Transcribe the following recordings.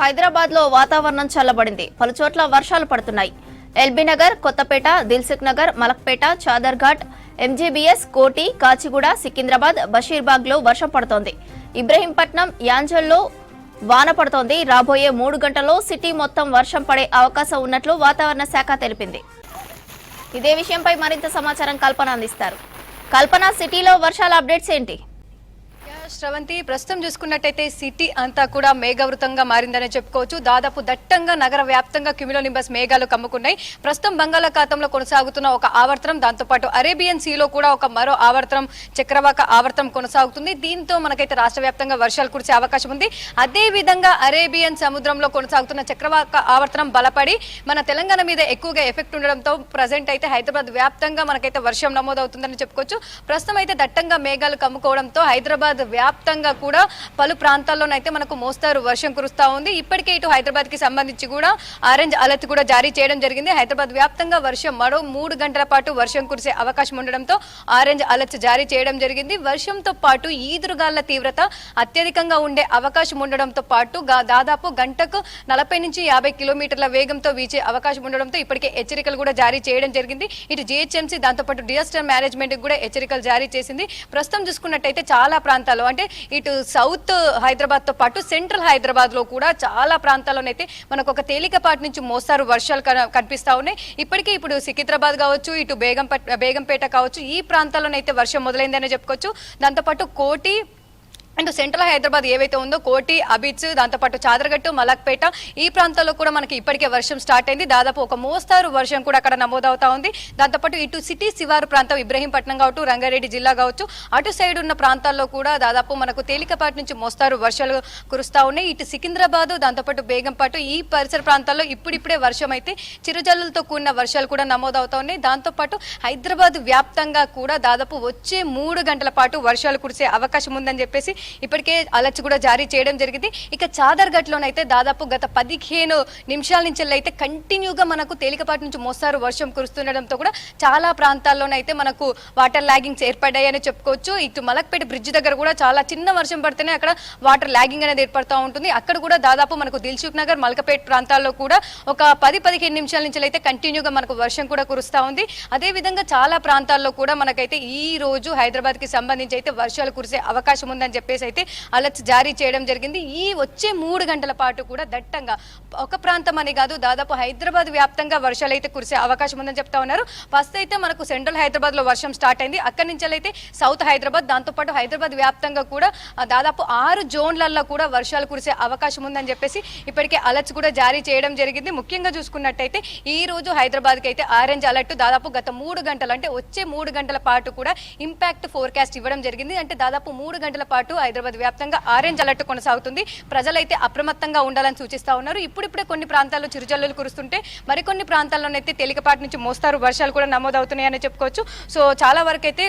హైదరాబాద్లో వాతావరణం చల్లబడింది. పలుచోట్ల వర్షాలు పడుతున్నాయి. ఎల్బీ నగర్ కొత్తపేట దిల్సుఖ్ నగర్ మలక్పేట చాదర్ఘాట్ ఎంజీబీఎస్ కోటి కాచిగూడ సికింద్రాబాద్ బషీర్బాగ్లో వర్షం పడుతోంది. ఇబ్రహీంపట్నం యాంజల్లో వాన పడుతోంది. రాబోయే మూడు గంటల్లో సిటీ మొత్తం వర్షం పడే అవకాశం ఉన్నట్లు వాతావరణ శాఖ తెలిపింది. ఇదే విషయంపై మరింత సమాచారం కల్పన అందిస్తారు. కల్పన సిటీలో వర్షాల అప్డేట్స్ ఏంటి? శ్రవంతి ప్రస్తుతం చూసుకున్నట్టయితే సిటీ అంతా కూడా మేఘవృతంగా మారిందని చెప్పుకోవచ్చు. దాదాపు దట్టంగా నగర వ్యాప్తంగా క్యూమిలో నింబస్ మేఘాలు కమ్ముకున్నాయి. ప్రస్తుతం బంగాళాఖాతంలో కొనసాగుతున్న ఒక ఆవర్తనం దాంతోపాటు అరేబియన్ సీలో కూడా ఒక మరో ఆవర్తనం చక్రవాక ఆవర్తనం కొనసాగుతుంది. దీంతో మనకైతే రాష్ట్ర వ్యాప్తంగా వర్షాలు కురిసే అవకాశం ఉంది. అదే విధంగా అరేబియన్ సముద్రంలో కొనసాగుతున్న చక్రవాక ఆవర్తనం బలపడి మన తెలంగాణ మీద ఎక్కువగా ఎఫెక్ట్ ఉండడంతో ప్రజెంట్ అయితే హైదరాబాద్ వ్యాప్తంగా మనకైతే వర్షం నమోదవుతుందని చెప్పుకోవచ్చు. ప్రస్తుతం అయితే దట్టంగా మేఘాలు కమ్ముకోవడంతో హైదరాబాద్ వ్యాప్తంగా కూడా పలు ప్రాంతాల్లోనైతే మనకు మోస్తారు వర్షం కురుస్తా ఉంది. ఇప్పటికే ఇటు హైదరాబాద్కి సంబంధించి కూడా ఆరెంజ్ అలర్ట్ కూడా జారీ చేయడం జరిగింది. హైదరాబాద్ వ్యాప్తంగా వర్షం మరో మూడు గంటల పాటు వర్షం కురిసే అవకాశం ఉండడంతో ఆరెంజ్ అలర్ట్ జారీ చేయడం జరిగింది. వర్షంతో పాటు ఈదురుగాళ్ళ తీవ్రత అత్యధికంగా ఉండే అవకాశం ఉండడంతో పాటు దాదాపు గంటకు నలభై నుంచి యాభై కిలోమీటర్ల వేగంతో వీచే అవకాశం ఉండడంతో ఇప్పటికే హెచ్చరికలు కూడా జారీ చేయడం జరిగింది. ఇటు జిహెచ్ఎంసీ దాంతోపాటు డిజాస్టర్ మేనేజ్మెంట్ కూడా హెచ్చరికలు జారీ చేసింది. ప్రస్తుతం చూసుకున్నట్టయితే చాలా ప్రాంతాల్లో అంటే ఇటు సౌత్ హైదరాబాద్తో పాటు సెంట్రల్ హైదరాబాద్లో కూడా చాలా ప్రాంతాల్లోనైతే మనకు ఒక తేలికపాటి నుంచి మోస్తారు వర్షాలు కన- కనిపిస్తా ఉన్నాయి. ఇప్పటికే ఇప్పుడు సికింద్రాబాద్ కావచ్చు ఇటు బేగంపేట బేగంపేట కావచ్చు ఈ ప్రాంతాల్లోనైతే వర్షం మొదలైందని చెప్పుకోవచ్చు. దాంతోపాటు కోటి అండ్ సెంట్రల్ హైదరాబాద్ ఏవైతే ఉందో కోటి అబిచ్ దాంతోపాటు చాదరగట్టు మలక్పేట ఈ ప్రాంతాల్లో కూడా మనకి ఇప్పటికే వర్షం స్టార్ట్ అయింది. దాదాపు ఒక మోస్తారు వర్షం కూడా అక్కడ నమోదవుతా ఉంది. దాంతోపాటు ఇటు సిటీ శివారు ప్రాంతం ఇబ్రహీంపట్నం కావచ్చు రంగారెడ్డి జిల్లా కావచ్చు అటు సైడ్ ఉన్న ప్రాంతాల్లో కూడా దాదాపు మనకు తేలికపాటి నుంచి మోస్తారు వర్షాలు కురుస్తా ఉన్నాయి. ఇటు సికింద్రాబాద్ దాంతోపాటు బేగంపాటు ఈ పరిసర ప్రాంతాల్లో ఇప్పుడిప్పుడే వర్షం అయితే చిరుజల్లులతో కూడిన వర్షాలు కూడా నమోదవుతా ఉన్నాయి. దాంతోపాటు హైదరాబాద్ వ్యాప్తంగా కూడా దాదాపు వచ్చే మూడు గంటల పాటు వర్షాలు కురిసే అవకాశం ఉందని చెప్పేసి ఇప్పటికే అలర్ట్ కూడా జారీ చేయడం జరిగింది. ఇక చాదర్ఘట్లోనైతే దాదాపు గత పదిహేను నిమిషాల నుంచి అయితే కంటిన్యూగా మనకు తేలికపాటి నుంచి మోస్తారు. వర్షం కురుస్తుండడంతో కూడా చాలా ప్రాంతాల్లోనైతే మనకు వాటర్ లాగింగ్స్ ఏర్పడ్డాయని చెప్పుకోవచ్చు. ఇటు మలక్పేట బ్రిడ్జ్ దగ్గర కూడా చాలా చిన్న వర్షం పడితేనే అక్కడ వాటర్ లాగింగ్ అనేది ఏర్పడుతూ ఉంటుంది. అక్కడ కూడా దాదాపు మనకు దిల్సుఖ్ నగర్ మలకపేట ప్రాంతాల్లో కూడా ఒక పది పదిహేను నిమిషాల నుంచి అయితే కంటిన్యూగా మనకు వర్షం కూడా కురుస్తూ ఉంది. అదే విధంగా చాలా ప్రాంతాల్లో కూడా మనకైతే ఈ రోజు హైదరాబాద్కి సంబంధించి అయితే వర్షాలు కురిసే అవకాశం ఉందని చెప్పేసి అయితే అలర్ట్స్ జారీ చేయడం జరిగింది. ఈ వచ్చే మూడు గంటల పాటు కూడా దట్టంగా ఒక ప్రాంతం అని కాదు దాదాపు హైదరాబాద్ వ్యాప్తంగా వర్షాలు అయితే కురిసే అవకాశం ఉందని చెప్తా ఉన్నారు. ఫస్ట్ అయితే మనకు సెంట్రల్ హైదరాబాద్లో వర్షం స్టార్ట్ అయింది. అక్కడి నుంచి అయితే సౌత్ హైదరాబాద్ దాంతోపాటు హైదరాబాద్ వ్యాప్తంగా కూడా దాదాపు ఆరు జోన్లలో కూడా వర్షాలు కురిసే అవకాశం ఉందని చెప్పేసి ఇప్పటికే అలర్ట్స్ కూడా జారీ చేయడం జరిగింది. ముఖ్యంగా చూసుకున్నట్టయితే ఈ రోజు హైదరాబాద్కి అయితే ఆరెంజ్ అలర్ట్ దాదాపు గత మూడు గంటలు అంటే వచ్చే మూడు గంటల పాటు కూడా ఇంపాక్ట్ ఫోర్కాస్ట్ ఇవ్వడం జరిగింది. అంటే దాదాపు మూడు గంటల పాటు హైదరాబాద్ వ్యాప్తంగా ఆరెంజ్ అలర్ట్ కొనసాగుతుంది. ప్రజలైతే అప్రమత్తంగా ఉండాలని సూచిస్తా ఉన్నారు. ఇప్పుడిప్పుడే కొన్ని ప్రాంతాల్లో చిరుజల్లులు కురుస్తుంటే మరికొన్ని ప్రాంతాల్లోనైతే తేలికపాటి నుంచి మోస్తారు. వర్షాలు కూడా నమోదవుతున్నాయని చెప్పుకోవచ్చు. సో చాలా వరకు అయితే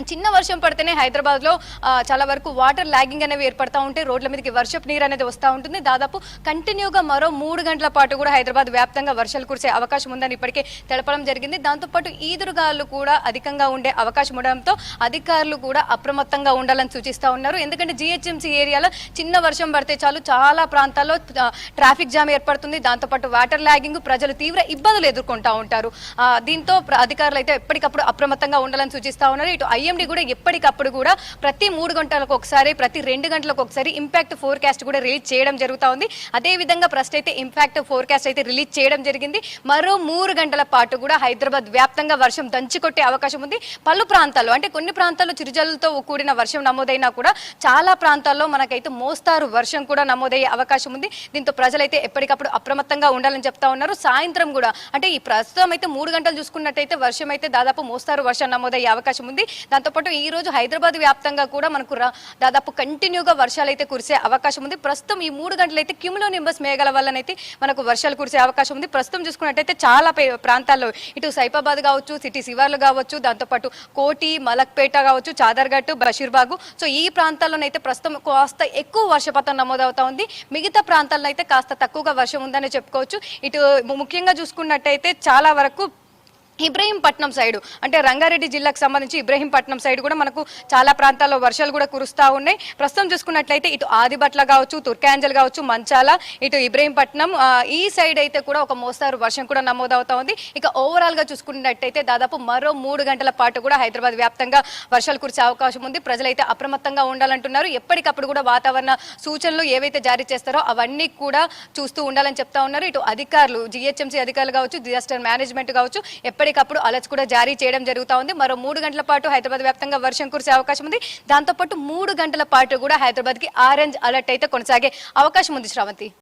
చిన్న వర్షం పడితేనే హైదరాబాద్లో చాలా వరకు వాటర్ లాగింగ్ అనేవి ఏర్పడతా ఉంటే రోడ్ల మీదకి వర్షపు నీరు అనేది వస్తూ ఉంటుంది. దాదాపు కంటిన్యూగా మరో మూడు గంటల పాటు కూడా హైదరాబాద్ వ్యాప్తంగా వర్షాలు కురిసే అవకాశం ఉందని ఇప్పటికే తెలపడం జరిగింది. దాంతోపాటు ఈదురుగాలు కూడా అధికంగా ఉండే అవకాశం ఉండడంతో అధికారులు కూడా అప్రమత్తంగా ఉండాలని సూచిస్తూ ఉన్నారు. ఎందుకంటే జిహెచ్ఎంసీ ఏరియాలో చిన్న వర్షం పడితే చాలు చాలా ప్రాంతాల్లో ట్రాఫిక్ జామ్ ఏర్పడుతుంది. దాంతోపాటు వాటర్ లాగింగ్ ప్రజలు తీవ్ర ఇబ్బందులు ఎదుర్కొంటూ ఉంటారు. దీంతో ప్ర- అధికారులు అయితే ఎప్పటికప్పుడు అప్రమత్తంగా ఉండాలని సూచిస్తూ ఉన్నారు. ఇటు ఐ ఐఎండి కూడా ఎప్పటికప్పుడు కూడా ప్రతి మూడు గంటలకు ఒకసారి ప్రతి రెండు గంటలకు ఒకసారి ఇంపాక్ట్ ఫోర్కాస్ట్ కూడా రిలీజ్ చేయడం జరుగుతూ ఉంది. అదే విధంగా ప్రస్తుతం అయితే ఇంపాక్ట్ ఫోర్కాస్ట్ అయితే రిలీజ్ చేయడం జరిగింది. మరో మూడు గంటల పాటు కూడా హైదరాబాద్ వ్యాప్తంగా వర్షం దంచుకొట్టే అవకాశం ఉంది. పలు ప్రాంతాల్లో అంటే కొన్ని ప్రాంతాల్లో చిరుజలతో కూడిన వర్షం నమోదైనా కూడా చాలా ప్రాంతాల్లో మనకైతే మోస్తారు వర్షం కూడా నమోదయ్యే అవకాశం ఉంది. దీంతో ప్రజలైతే ఎప్పటికప్పుడు అప్రమత్తంగా ఉండాలని చెప్తా ఉన్నారు. సాయంత్రం కూడా అంటే ఈ ప్రస్తుతం అయితే మూడు గంటలు చూసుకున్నట్టయితే వర్షం అయితే దాదాపు మోస్తారు వర్షం నమోదయ్యే అవకాశం ఉంది. దాంతోపాటు ఈ రోజు హైదరాబాద్ వ్యాప్తంగా కూడా మనకు రా- దాదాపు కంటిన్యూగా వర్షాలు అయితే కురిసే అవకాశం ఉంది. ప్రస్తుతం ఈ మూడు గంటలు అయితే క్యూములో నింబస్ మేఘాల వల్లనైతే మనకు వర్షాలు కురిసే అవకాశం ఉంది. ప్రస్తుతం చూసుకున్నట్టయితే చాలా ప్రాంతాల్లో ఇటు సైఫాబాద్ కావచ్చు సిటీ శివార్లు కావచ్చు దాంతోపాటు కోటి మలక్పేట కావచ్చు చాదర్ఘట్ బషీర్బాగు. సో ఈ ప్రాంతాల్లోనైతే ప్రస్తుతం కాస్త ఎక్కువ వర్షపాతం నమోదవుతా ఉంది. మిగతా ప్రాంతాల్లో అయితే కాస్త తక్కువగా వర్షం ఉందని చెప్పుకోవచ్చు. ఇటు ముఖ్యంగా చూసుకున్నట్టయితే చాలా వరకు ఇబ్రహీంపట్నం సైడ్. అంటే రంగారెడ్డి జిల్లాకు సంబంధించి ఇబ్రహీంపట్నం సైడ్ కూడా మనకు చాలా ప్రాంతాల్లో వర్షాలు కూడా కురుస్తూ ఉన్నాయి. ప్రస్తుతం చూసుకున్నట్లయితే ఇటు ఆదిబట్ల కావచ్చు తుర్కాంజల్ కావచ్చు మంచాల ఇటు ఇబ్రహీంపట్నం ఈ సైడ్ అయితే కూడా ఒక మోస్తారు వర్షం కూడా నమోదవుతా ఉంది. ఇక ఓవరాల్గా చూసుకున్నట్టయితే దాదాపు మరో మూడు గంటల పాటు కూడా హైదరాబాద్ వ్యాప్తంగా వర్షాలు కురిసే అవకాశం ఉంది. ప్రజలైతే అప్రమత్తంగా ఉండాలంటున్నారు. ఎప్పటికప్పుడు కూడా వాతావరణ సూచనలు ఏవైతే జారీ చేస్తారో అవన్నీ కూడా చూస్తూ ఉండాలని చెప్తా ఉన్నారు. ఇటు అధికారులు జిహెచ్ఎంసీ అధికారులు కావచ్చు డిజాస్టర్ మేనేజ్మెంట్ కావచ్చు ఎప్పటికప్పుడు అలర్ట్స్ కూడా జారీ చేయడం జరుగుతూ ఉంది. మరో మూడు గంటల పాటు హైదరాబాద్ వ్యాప్తంగా వర్షం కురిసే అవకాశం ఉంది. దాంతోపాటు మూడు గంటల పాటు కూడా హైదరాబాద్కి ఆరెంజ్ అలర్ట్ అయితే కొనసాగే అవకాశం ఉంది శ్రావంతి.